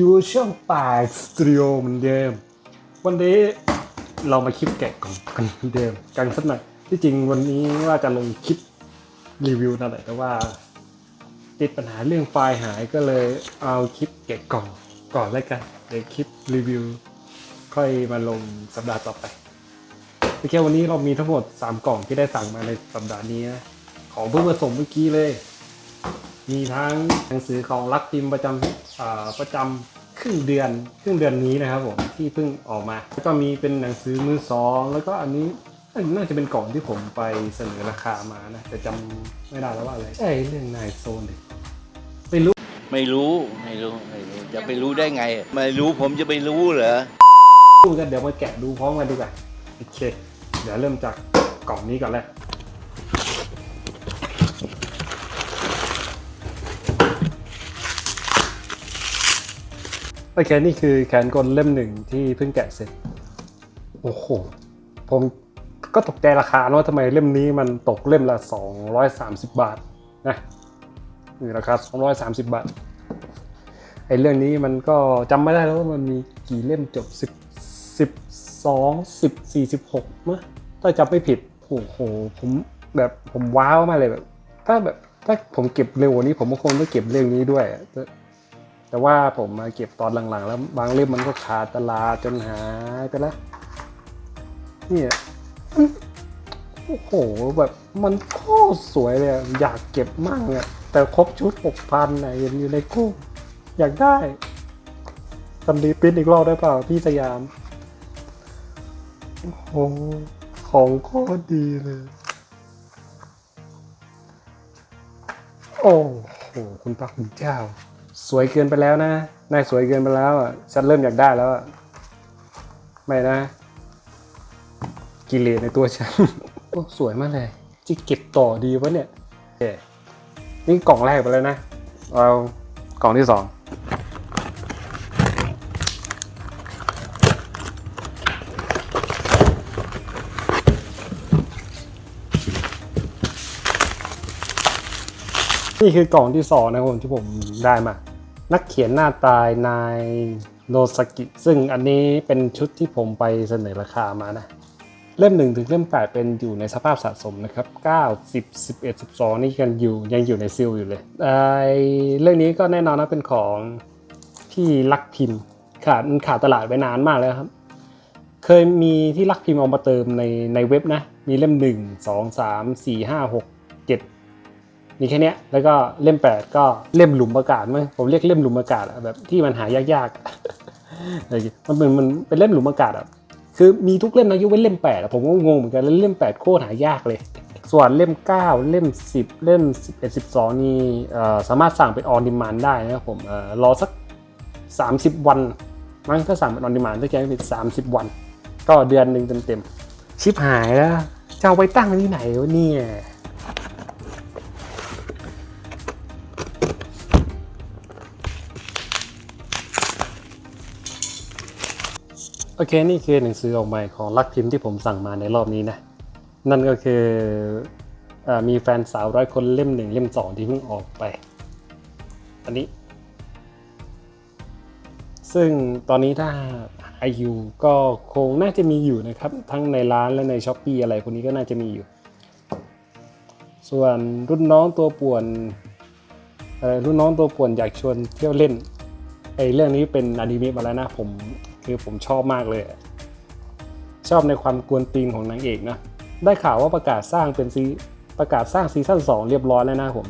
อยู่ช่องปากสตูดิโอเหมือนเดิม วันนี้เรามาคลิปแกะกล่องกันเหมือนเดิมกันสักหน่อยที่จริงวันนี้ว่าจะลงคลิปรีวิวนั่นแหละแต่ว่า ติดปัญหาเรื่องไฟล์หายก็เลยเอาคลิปแกะกล่องก่อนแล้วกันเดี๋ยวคลิปรีวิว ค่อยมาลงสัปดาห์ต่อไปโอเควันนี้เรามีทั้งหมด 3 กล่องที่ได้สั่งมาในสัปดาห์นี้นะของเพิ่งมาส่งเมื่อกี้เลย มีทั้งหนังสือของรักพิมพ์ประจำอ่าประจำครึ่งเดือนครึ่งเดือนนี้นะครับผมที่เพิ่งออกมา แล้วก็มีเป็นหนังสือมือสองแล้วก็อันนี้น่าจะเป็นกล่องที่ผมไปเสนอราคามานะ แต่จำไม่ได้แล้วว่าอะไรไอ้เรื่องนายโซนเลยไม่รู้ไม่รู้ไม่รู้ไม่รู้จะไปรู้ได้ไง ไม่รู้ผมจะไปรู้เหรอดูกันเดี๋ยวมาแกะดูพร้อมกันดีกว่าโอเค เดี๋ยวเริ่มจากกล่องนี้ก่อนเลย โอเคนี่คือแขนกลเล่มหนึ่งที่เพิ่งแกะเสร็จ โอ้โห ผมก็ตกใจราคาเนอะทำไมเล่มนี้มันตกเล่มละ 230 บาทนะนี่ราคา 230 บาท ไอ้เรื่องนี้มันก็จำไม่ได้แล้วว่ามันมีกี่เล่มจบสิบสิบสองสิบสี่สิบหกมั้งถ้าจำไม่ผิด โอ้โห ผมแบบผมว้าวมากเลยแบบ ถ้าแบบถ้าผมเก็บเร็วกว่านี้ผมก็คงต้องเก็บเรื่องนี้ด้วย แต่ว่าผมมาเก็บตอนหลังๆ แล้วบางเล่มมันก็ขาดตลาดจนหายไปแล้วนี่โอ้โหแบบมันโคตรสวยเลยอยากเก็บมากอะแต่ครบชุดหกพันอะยังอยู่ในกุ้งอยากได้ทำรีปิ้นอีกรอบได้เปล่าพี่สยาม โอ้โหของโคตรดีเลย โอ้โห คุณพระคุณเจ้า สวยเกินไปแล้วนะนายสวยเกินไปแล้วอะฉันเริ่มอยากได้แล้วอะไม่นะ กิเลสในตัวฉันโอ้สวยมากเลยจะเก็บต่อดีวะเนี่ยโอเคนี่กล่องแรกไปแล้วนะเอากล่องที่สองนี่คือกล่องที่สองนะครับผมที่ผมได้มา นักเขียนหน้าตายนายโนสกิ ซึ่งอันนี้เป็นชุดที่ผมไปเสนอราคามานะ เล่ม1ถึงเล่ม8เป็นอยู่ในสภาพสะสมนะครับ 9 10 11 12 นี่กันอยู่ยังอยู่ในซิลอยู่เลยไอเรื่องนี้ก็แน่นอนนะเป็นของพี่ลักพิมพ์ขาดมันขาดตลาดไปนานมากแล้วครับ เคยมีที่ลักพิมพ์เอามาเติมในในเว็บนะ มีเล่ม 1 2 3 4 5 6 7 มีแค่นี้แล้วก็เล่ม 8 ก็เล่มหลุมอากาศมั้งผมเรียกเล่มหลุมอากาศอะแบบที่มันหายากๆอะไรเงี้ยมันเป็นมันเป็นเล่มหลุมอากาศอะคือมีทุกเล่มนะยกเว้นเล่ม8อะผมก็งงเหมือนกันแล้วเล่ม 8 โคตรหายากเลย ส่วนเล่ม 9 เล่ม 10 เล่ม 11 12 นี่เอ่สามารถสั่งเป็นออนดิมานได้นะครับผมเอ่อรอสัก 30 วันมั้งถ้าสั่งเป็นออนดิมานถ้าแกไม่ผิด30 วัน ก็เดือนหนึ่งเต็มๆชิปหายแล้วจะเอาไปตั้งที่ไหนวะเนี่ย โอเค นี่คือหนังสือออกใหม่ของลักพิมพ์ที่ผมสั่งมาในรอบนี้นะ นั่นก็คืออมีแฟนสาวร้อยคนเล่มหนึ่งเล่มสองที่เพิ่งออกไป อันนี้ ซึ่งตอนนี้ถ้าหาอยู่ก็คงน่าจะมีอยู่นะครับ ทั้งในร้านและในช้อปปีอะไรพวกนี้ก็น่าจะมีอยู่ ส่วนรุ่นน้องตัวป่วนอ่อรุ่นน้องตัวป่วนอยากชวนเที่ยวเล่นไอ้เรื่องนี้เป็นอนิเมะมาแล้วนะผม คือผมชอบมากเลย ชอบในความกวนตีนของนางเอกนะ ได้ข่าวว่าประกาศสร้างเป็นซีประกาศสร้างซีซั่น2 เรียบร้อยแล้วนะผม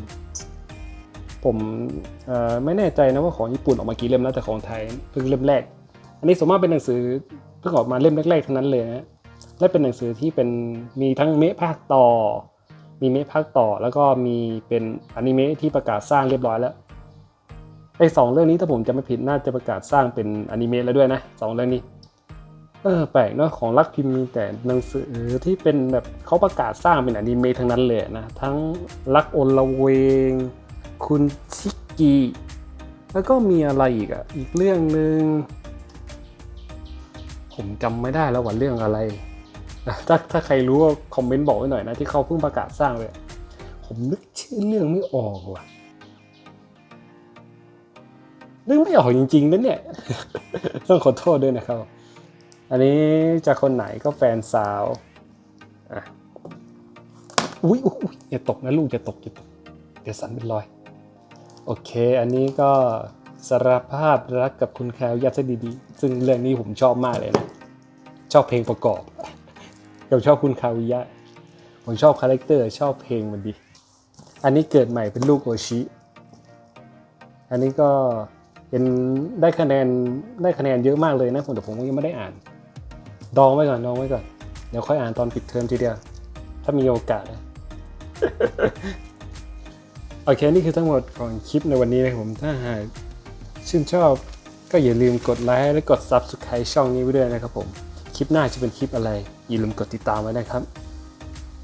ผมไม่แน่ใจนะว่าของญี่ปุ่นออกมากี่เล่มแล้วแต่ของไทยเพิ่งเล่มแรก อันนี้สมมติเป็นหนังสือเพิ่งออกมาเล่มแรกๆทั้งนั้นเลยนะและเป็นหนังสือที่เป็นมีทั้งเมะภาคต่อ มีเมะภาคต่อ แล้วก็มีเป็นอนิเมะที่ประกาศสร้างเรียบร้อยแล้ว ไอ้สองเรื่องนี้ถ้าผมจำไม่ผิดน่าจะประกาศสร้างเป็นอนิเมะแล้วด้วยนะสองเรื่องนี้ เออแปลกเนาะของรักพิมพ์มีแต่หนังสือที่เป็นแบบเขาประกาศสร้างเป็นอนิเมะทั้งนั้นเลยนะ ทั้งรักโอละเวง คุณชิกิแล้วก็มีอะไรอีกอะ อีกเรื่องหนึ่งผมจำไม่ได้แล้วว่าเรื่องอะไรถ้าถ้าใครรู้ก็คอมเมนต์บอกไว้หน่อยนะที่เขาเพิ่งประกาศสร้างเลย ผมนึกชื่อเรื่องไม่ออกว่ะ นึกไม่ออกจริงๆนะเนี่ย ต้องขอโทษด้วยนะครับ อันนี้จะคนไหนก็แฟนสาวอะอุ้ยอุ๊ยอยอย่าตกนะลูกอย่าตกอย่าตกเดี๋ยวสันเป็นรอย โอเค อันนี้ก็สารภาพรักกับคุณแคลยัดซะดีๆ ซึ่งเรื่องนี้ผมชอบมากเลยนะ ชอบเพลงประกอบกับชอบคุณคาวิยะ ผมชอบคาแรคเตอร์ชอบเพลงมันดี อันนี้เกิดใหม่เป็นลูกโอชิ อันนี้ก็ เป็นได้คะแนนได้คะแนนเยอะมากเลยนะผมแต่ผมก็ยังไม่ได้อ่าน ดองไว้ก่อนดองไว้ก่อนเดี๋ยวค่อยอ่านตอนปิดเทอมทีเดียว ถ้ามีโอกาสนะโอเคนี่คือทั้งหมดของคลิปในวันนี้นะครับผมถ้าหากชื่นชอบก็อย่าลืมกดไลค์และกด Subscribe ช่องนี้ไว้ด้วยนะครับผม คลิปหน้าจะเป็นคลิปอะไร อย่าลืมกดติดตามไว้นะครับ